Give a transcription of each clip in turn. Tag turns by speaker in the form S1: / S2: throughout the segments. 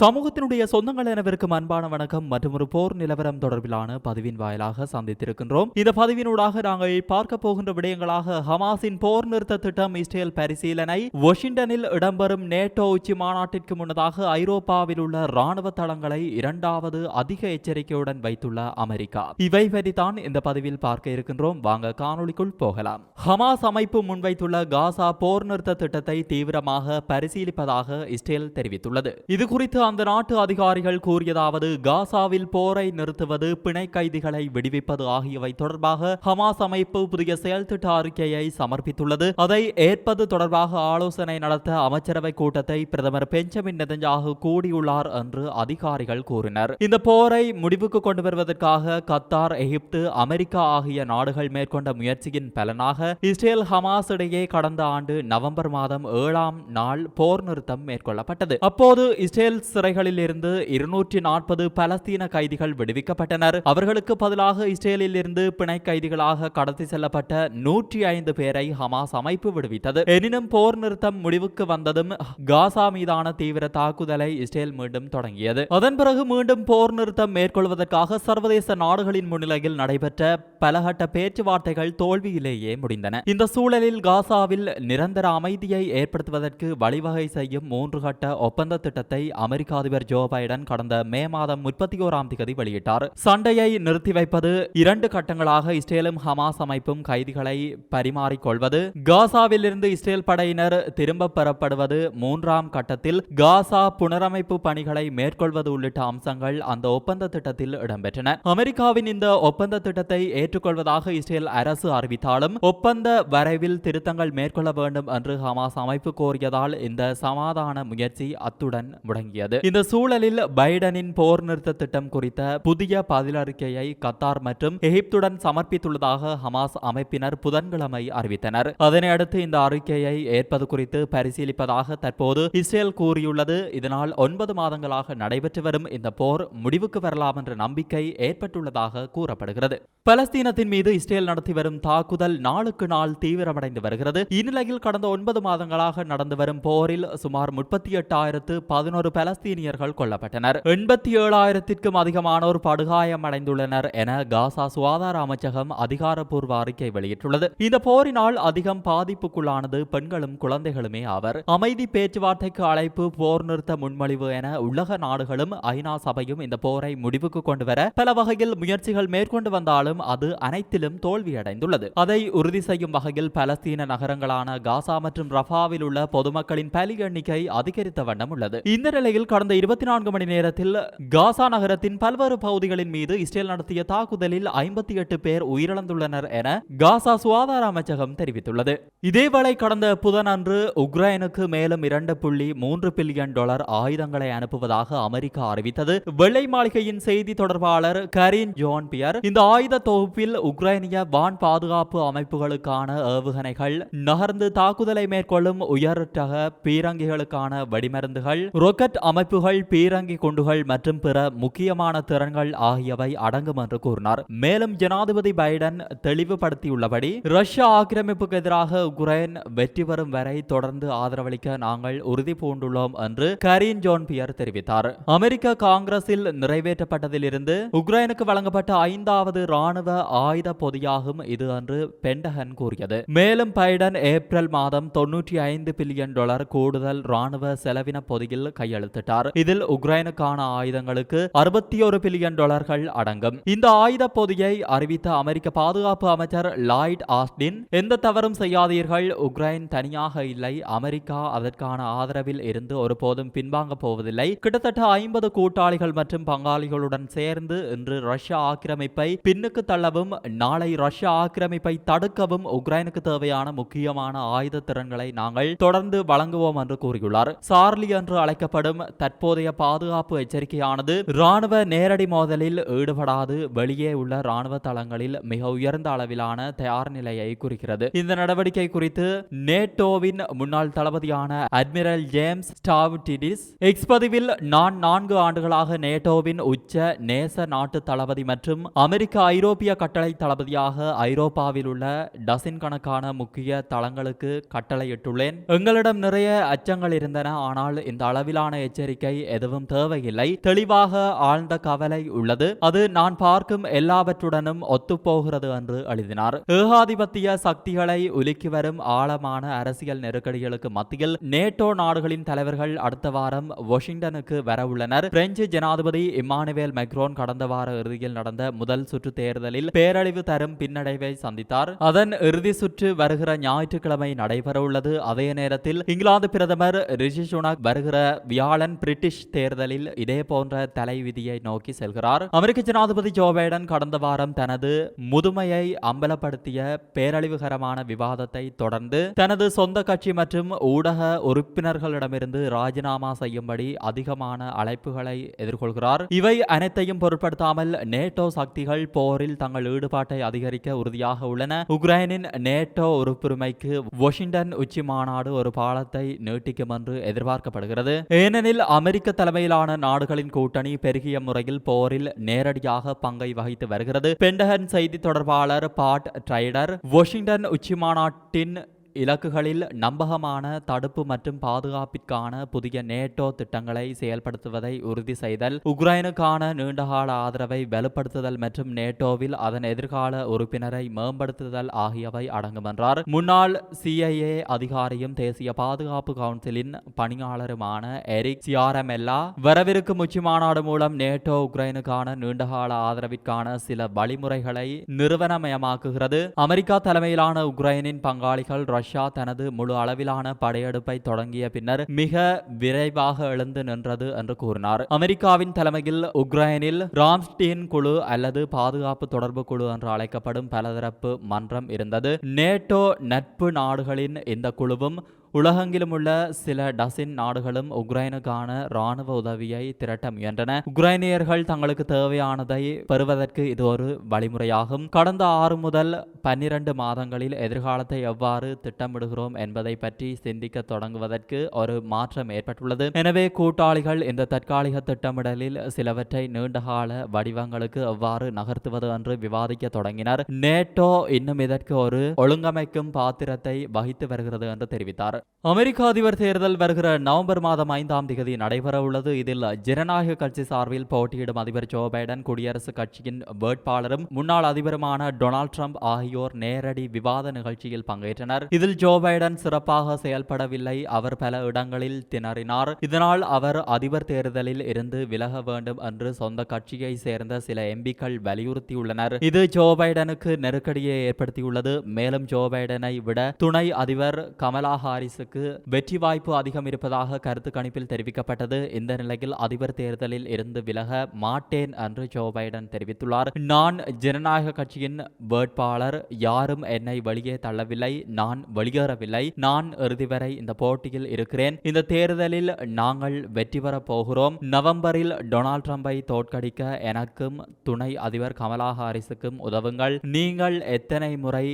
S1: சமூகத்தினுடைய சொந்தங்கள் அனைவருக்கும் அன்பான வணக்கம். மற்றும் ஒரு போர் நிலவரம் தொடர்பிலான பதிவின் வாயிலாக சந்தித்திருக்கின்றோம். இந்த பதிவினூடாக நாங்கள் பார்க்க போகின்ற விடயங்களாக ஹமாஸின் போர் நிறுத்த திட்டம் இஸ்ரேல் பரிசீலனை வாஷிங்டனில் இடம்பெறும் நேட்டோ உச்சி மாநாட்டிற்கு முன்னதாக ஐரோப்பாவில் உள்ள ராணுவ தளங்களை இரண்டாவது அதிக எச்சரிக்கையுடன் வைத்துள்ள அமெரிக்கா. இவை வரிதான் இந்த பதிவில் பார்க்க இருக்கின்றோம். வாங்க காணொளிக்குள் போகலாம். ஹமாஸ் அமைப்பு முன்வைத்துள்ள காசா போர் நிறுத்த திட்டத்தை தீவிரமாக பரிசீலிப்பதாக இஸ்ரேல் தெரிவித்துள்ளது. இது குறித்து அந்த நாட்டு அதிகாரிகள் கூறியதாவது காசாவில் போரை நிறுத்துவது பிணை கைதிகளை விடுவிப்பது ஆகியவை தொடர்பாக ஹமாஸ் அமைப்பு புதிய செயல் திட்ட அறிக்கையை சமர்ப்பித்துள்ளது. அதை ஏற்பது தொடர்பாக ஆலோசனை நடத்த அமைச்சரவை கூட்டத்தை பிரதமர் பெஞ்சமின் நெதஞ்சாகு கூடியுள்ளார் என்று அதிகாரிகள் கூறினர். இந்த போரை முடிவுக்கு கொண்டு வருவதற்காக கத்தார் எகிப்து அமெரிக்கா ஆகிய நாடுகள் மேற்கொண்ட முயற்சியின் பலனாக இஸ்ரேல் ஹமாஸ் இடையே கடந்த ஆண்டு நவம்பர் மாதம் ஏழாம் நாள் போர் நிறுத்தம் மேற்கொள்ளப்பட்டது. அப்போது இஸ்ரேல் சிறைகளில் இருந்து இருநூற்றி நாற்பது பலஸ்தீன கைதிகள் விடுவிக்கப்பட்டனர். அவர்களுக்கு பதிலாக இஸ்ரேலில் இருந்து பிணை கைதிகளாக கடத்தி செல்லப்பட்ட நூற்றி ஐந்து பேரை ஹமாஸ் அமைப்பு விடுவித்தது. எனினும் போர் நிறுத்தம் முடிவுக்கு வந்ததும் காசா மீதான தீவிர தாக்குதலை இஸ்ரேல் மீண்டும் தொடங்கியது. அதன் பிறகு மீண்டும் போர் நிறுத்தம் மேற்கொள்வதற்காக சர்வதேச நாடுகளின் முன்னிலையில் நடைபெற்ற பலகட்ட பேச்சுவார்த்தைகள் தோல்வியிலேயே முடிந்தன. இந்த சூழலில் காசாவில் நிரந்தர அமைதியை ஏற்படுத்துவதற்கு வழிவகை செய்யும் மூன்று கட்ட ஒப்பந்த திட்டத்தை அமெரிக்க அதிபர் ஜோ பைடன் கடந்த மே மாதம் முப்பத்தி ஓராம் தேதி வெளியிட்டார். சண்டையை நிறுத்தி வைப்பது இரண்டு கட்டங்களாக இஸ்ரேலும் ஹமாஸ் அமைப்பும் கைதிகளை பரிமாறிக்கொள்வது காசாவிலிருந்து இஸ்ரேல் படையினர் திரும்ப பெறப்படுவது மூன்றாம் கட்டத்தில் காசா புனரமைப்பு பணிகளை மேற்கொள்வது உள்ளிட்ட அம்சங்கள் அந்த ஒப்பந்த திட்டத்தில் இடம்பெற்றன. அமெரிக்காவின் இந்த ஒப்பந்த திட்டத்தை ஏற்றுக்கொள்வதாக இஸ்ரேல் அரசு அறிவித்தாலும் ஒப்பந்த வரைவில் திருத்தங்கள் மேற்கொள்ள வேண்டும் என்று ஹமாஸ் அமைப்பு கோரியதால் இந்த சமாதான முயற்சி அத்துடன் முடங்கியது. இந்த சூழலில் பைடனின் போர் நிறுத்த திட்டம் குறித்த புதிய பதிலறிக்கையை கத்தார் மற்றும் எகிப்துடன் சமர்ப்பித்துள்ளதாக ஹமாஸ் அமைப்பினர் புதன்கிழமை அறிவித்தனர். அதனையடுத்து இந்த அறிக்கையை ஏற்பது குறித்து பரிசீலிப்பதாக தற்போது இஸ்ரேல் கூறியுள்ளது. இதனால் ஒன்பது மாதங்களாக நடைபெற்று வரும் இந்த போர் முடிவுக்கு வரலாம் என்ற நம்பிக்கை ஏற்பட்டுள்ளதாக கூறப்படுகிறது. பலஸ்தீனத்தின் மீது இஸ்ரேல் நடத்தி வரும் தாக்குதல் நாளுக்கு நாள் தீவிரமடைந்து வருகிறது. இந்நிலையில் கடந்த ஒன்பது மாதங்களாக நடந்து வரும் போரில் சுமார் முப்பத்தி எட்டாயிரத்து பதினோரு பலஸ்தீனியர்கள் கொல்லப்பட்டனர். எண்பத்தி ஏழாயிரத்திற்கும் அதிகமானோர் படுகாயமடைந்துள்ளனர் என காசா சுகாதார அமைச்சகம் அதிகாரப்பூர்வ அறிக்கை வெளியிட்டுள்ளது. இந்த போரினால் அதிகம் பாதிப்புக்குள்ளானது பெண்களும் குழந்தைகளுமே ஆவர். அமைதி பேச்சுவார்த்தைக்கு அழைப்பு போர் நிறுத்த முன்மொழிவு என உலக நாடுகளும் ஐநா சபையும் இந்த போரை முடிவுக்கு கொண்டு வர பல வகையில் முயற்சிகள் மேற்கொண்டு வந்தாலும் அது அனைத்திலும் தோல்வியடைந்துள்ளது. அதை உறுதி செய்யும் வகையில் பலஸ்தீன நகரங்களான காசா மற்றும் ரஃபாவில் உள்ள பொதுமக்களின் பலி எண்ணிக்கை அதிகரித்த வண்ணம் உள்ளது. இந்த நிலையில் கடந்த இருபத்தி நான்கு மணி நேரத்தில் காசா நகரத்தின் பல்வேறு பகுதிகளின் மீது இஸ்ரேல் நடத்திய தாக்குதலில் ஐம்பத்தி எட்டு பேர் உயிரிழந்துள்ளனர் என காசா சுகாதார அமைச்சகம் தெரிவித்துள்ளது. இதேவேளை கடந்த புதனன்று உக்ரைனுக்கு மேலும் இரண்டு புள்ளி மூன்று பில்லியன் டாலர் ஆயுதங்களை அனுப்புவதாக அமெரிக்கா அறிவித்தது. வெள்ளை மாளிகையின் செய்தி தொடர்பாளர் கரீன் ஜோன் பியர் இந்த ஆயுத தொகுப்பில் உக்ரைனிய வான் பாதுகாப்பு அமைப்புகளுக்கான ஏவுகணைகள் நகர்ந்து தாக்குதலை மேற்கொள்ளும் உயர் ரக பீரங்கிகளுக்கான வெடிமருந்துகள் ரொக்கெட் அமைப்புகள் பீரங்கி குண்டுகள் மற்றும் பிற முக்கியமான திறன்கள் ஆகியவை அடங்கும் என்று கூறினார். மேலும் ஜனாதிபதி பைடன் தெளிவுபடுத்தியுள்ளபடி ரஷ்ய ஆக்கிரமிப்புக்கு எதிராக உக்ரைன் வெற்றி பெறும் வரை தொடர்ந்து ஆதரவளிக்க நாங்கள் உறுதி பூண்டுள்ளோம் என்று கரீன் ஜோன் பியர் தெரிவித்தார். அமெரிக்க காங்கிரஸில் நிறைவேற்றப்பட்டதிலிருந்து உக்ரைனுக்கு வழங்கப்பட்ட ஐந்தாவது ராணுவ ஆயுத பொதியாகும் இது என்று பென்டகன் கூறியது. மேலும் பைடன் ஏப்ரல் மாதம் தொன்னூற்றி ஐந்து பில்லியன் டாலர் கூடுதல் ராணுவ செலவின பொதியில் கையெழுத்திட்டார். இதில் உக்ரைனுக்கான ஆயுதங்களுக்கு அறுபத்தி ஒரு பில்லியன் டாலர்கள் அடங்கும். இந்த ஆயுத பொதியை அறிவித்த அமெரிக்க பாதுகாப்பு அமைச்சர் லாய்ட் ஆஸ்டின் எந்த தவறும் செய்யாதீர்கள். உக்ரைன் தனியாக இல்லை. அமெரிக்கா அதற்கான ஆதரவில் இருந்து ஒருபோதும் பின்வாங்க போவதில்லை. கிட்டத்தட்ட ஐம்பது கூட்டாளிகள் மற்றும் பங்காளிகளுடன் சேர்ந்து இன்று ரஷ்யா ஆக்கிரமிப்பை பின்னுக்கு தள்ளவும் நாளை ரஷ்யா ஆக்கிரமிப்பை தடுக்கவும் உக்ரைனுக்கு தேவையான முக்கியமான ஆயுத திறன்களை நாங்கள் தொடர்ந்து வழங்குவோம் என்று கூறியுள்ளார். சார்லி என்று அழைக்கப்படும் தற்போதைய பாதுகாப்பு எச்சரிக்கையானது ராணுவ நேரடி மோதலில் ஈடுபடாது. வெளியே உள்ள ராணுவ தளங்களில் மிக உயர்ந்த அளவிலான தயார் நிலையை குறிக்கிறது. இந்த நடவடிக்கை குறித்து நேட்டோவின் முன்னாள் தளபதியான அட்மிரல் ஜேம்ஸ் ஸ்டாவ்டிடிஸ் எக்ஸ்பதிவில் நான் நான்கு ஆண்டுகளாக நேட்டோவின் உச்ச நேச நாட்டு தளபதி மற்றும் அமெரிக்க ஐரோப்பிய கட்டளை தளபதியாக ஐரோப்பாவில் உள்ள டசின் கணக்கான முக்கிய தளங்களுக்கு கட்டளையிட்டுள்ளேன். எங்களிடம் நிறைய அச்சங்கள் இருந்தன. ஆனால் இந்த அளவிலான எச்சரிக்கை எச்சரிக்கை எதுவும் தேவையில்லை. தெளிவாக ஆழ்ந்த கவலை உள்ளது. அது நான் பார்க்கும் எல்லாவற்றுடனும் ஒத்துப்போகிறது என்று எழுதினார். ஏகாதிபத்திய சக்திகளை உலுக்கி வரும் ஆழமான அரசியல் நெருக்கடிகளுக்கு மத்தியில் நேட்டோ நாடுகளின் தலைவர்கள் அடுத்த வாரம் வாஷிங்டனுக்கு வரவுள்ளனர் பிரெஞ்சு ஜனாதிபதி இம்மானுவேல் மெக்ரோன் கடந்த வார இறுதியில் நடந்த முதல் சுற்று தேர்தலில் பேரழிவு தரும் பின்னடைவை சந்தித்தார். அதன் இறுதி சுற்று வருகிற ஞாயிற்றுக்கிழமை நடைபெறவுள்ளது. அதே நேரத்தில் இங்கிலாந்து பிரதமர் ரிஷி சுனக் வருகிற வியாழன் பிரிட்டிஷ் தேர்தலில் இதே போன்ற தலைவிதியை நோக்கி செல்கிறார். அமெரிக்க ஜனாதிபதி ஜோ பைடன் கடந்த வாரம் தனது முதுமையை அம்பலப்படுத்திய பேரழிவுகரமான விவாதத்தை தொடர்ந்து தனது சொந்த கட்சி மற்றும் ஊடக உறுப்பினர்களிடமிருந்து ராஜினாமா செய்யும்படி அதிகமான அழைப்புகளை எதிர்கொள்கிறார். இவை அனைத்தையும் பொருட்படுத்தாமல் நேட்டோ சக்திகள் போரில் தங்கள் ஈடுபாட்டை அதிகரிக்க உறுதியாக உள்ளன. உக்ரைனின் நேட்டோ உறுப்புரிமைக்கு வாஷிங்டன் உச்சி மாநாடு ஒரு பாலத்தை நீட்டிக்கும் என்று எதிர்பார்க்கப்படுகிறது. ஏனெனில் அமெரிக்க தலைமையிலான நாடுகளின் கூட்டணி பெருகிய முறையில் போரில் நேரடியாக பங்கை வகித்து வருகிறது. பெண்டகன் செய்தி தொடர்பாளர் பாட் ட்ரைடர் வாஷிங்டன் உச்சி மாநாட்டின் இலக்குகளில் நம்பகமான தடுப்பு மற்றும் பாதுகாப்பிற்கான புதிய நேட்டோ திட்டங்களை செயல்படுத்துவதை உறுதி செய்தல் உக்ரைனுக்கான நீண்டகால ஆதரவை வலுப்படுத்துதல் மற்றும் நேட்டோவில் அதன் எதிர்கால உறுப்பினரை மேம்படுத்துதல் ஆகியவை அடங்கும் என்றார் முன்னாள் சிஐஏ அதிகாரியும் தேசிய பாதுகாப்பு கவுன்சிலின் பணியாளருமான எரிக் சியாரமெல்லா வரவிருக்கும் உச்சி மாநாடு மூலம் நேட்டோ உக்ரைனுக்கான நீண்டகால ஆதரவிற்கான சில வழிமுறைகளை நிறுவனமயமாக்குகிறது. அமெரிக்கா தலைமையிலான உக்ரைனின் பங்காளிகள் ரஷ்யா தனது முழு அளவிலான படையெடுப்பை தொடங்கிய பின்னர் மிக விரைவாக எழுந்து நின்றது என்று கூறினார். அமெரிக்காவின் தலைமையில் உக்ரைனில் ராம்ஸ்டீன் குழு அல்லது பாதுகாப்பு தொடர்பு குழு என்று அழைக்கப்படும் பலதரப்பு மன்றம் இருந்தது. நேட்டோ நட்பு நாடுகளின் இந்த குழுவும் உலகெங்கிலும் உள்ள சில டசின் நாடுகளும் உக்ரைனுக்கான ராணுவ உதவியை திரட்ட முயன்றன. உக்ரைனியர்கள் தங்களுக்கு தேவையானதை பெறுவதற்கு இது ஒரு வழிமுறையாகும். கடந்த ஆறு முதல் பன்னிரண்டு மாதங்களில் எதிர்காலத்தை எவ்வாறு திட்டமிடுகிறோம் என்பதை பற்றி சிந்திக்க தொடங்குவதற்கு ஒரு மாற்றம் ஏற்பட்டுள்ளது. எனவே கூட்டாளிகள் இந்த தற்காலிக திட்டமிடலில் சிலவற்றை நீண்டகால வடிவங்களுக்கு எவ்வாறு நகர்த்துவது என்று விவாதிக்க தொடங்கினர். நேட்டோ இன்னும் இதற்கு ஒரு ஒழுங்கமைக்கும் பாத்திரத்தை வகித்து வருகிறது என்று தெரிவித்தார். அமெரிக்க அதிபர் தேர்தல் வருகிற நவம்பர் மாதம் ஐந்தாம் தேதி நடைபெறவுள்ளது இதில் ஜனநாயக கட்சி சார்பில் போட்டியிடும் அதிபர் ஜோ பைடன் குடியரசுக் கட்சியின் வேட்பாளரும் முன்னாள் அதிபருமான டொனால்ட் ட்ரம்ப் ஆகியோர் நேரடி விவாத நிகழ்ச்சியில் பங்கேற்றனர். இதில் ஜோ பைடன் சிறப்பாக செயல்படவில்லை. அவர் பல இடங்களில் திணறினார். இதனால் அவர் அதிபர் தேர்தலில் இருந்து விலக வேண்டும் என்று சொந்த கட்சியை சேர்ந்த சில எம்பிக்கள் வலியுறுத்தியுள்ளனர். இது ஜோ பைடனுக்கு நெருக்கடியை ஏற்படுத்தியுள்ளது. மேலும் ஜோ பைடனை விட துணை அதிபர் கமலா ஹாரிஸுக்கு வெற்றி வாய்ப்பு அதிகம் இருப்பதாக கருத்து கணிப்பில் தெரிவிக்கப்பட்டது. இந்த நிலையில் அதிபர் தேர்தலில் இருந்து விலக மாட்டேன் என்று ஜோ பைடன் தெரிவித்துள்ளார். நான் ஜனநாயக கட்சியின் வேட்பாளர். யாரும் என்னை வெளியே தள்ளவில்லை. நான் வெளியேறவில்லை. நான் இறுதி வரை இந்த போட்டியில் இருக்கிறேன். இந்த தேர்தலில் நாங்கள் வெற்றி பெறப் போகிறோம். நவம்பரில் டொனால்ட் ட்ரம்பை தோற்கடிக்க எனக்கும் துணை அதிபர் கமலா ஹாரிஸுக்கும் உதவுங்கள். நீங்கள் எத்தனை முறை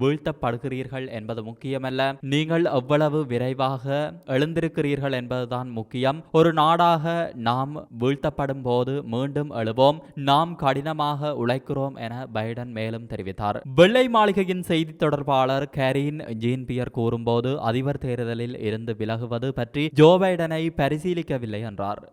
S1: வீழ்த்தப்படுகிறீர்கள் என்பது முக்கியமல்ல. நீங்கள் எவ்வளவு விரைவாக எழுந்திருக்கிறீர்கள் என்பதுதான் முக்கியம். ஒரு நாடாக நாம் வீழ்த்தப்படும் போது மீண்டும் எழுவோம். நாம் கடினமாக உழைக்கிறோம் என பைடன் மேலும் தெரிவித்தார். வெள்ளை மாளிகையின் செய்தி தொடர்பாளர் கேரின் ஜீன்பியர் கூறும்போது அதிபர் தேர்தலில் இருந்து விலகுவது பற்றி ஜோ பைடனை பரிசீலிக்கவில்லை என்றார்.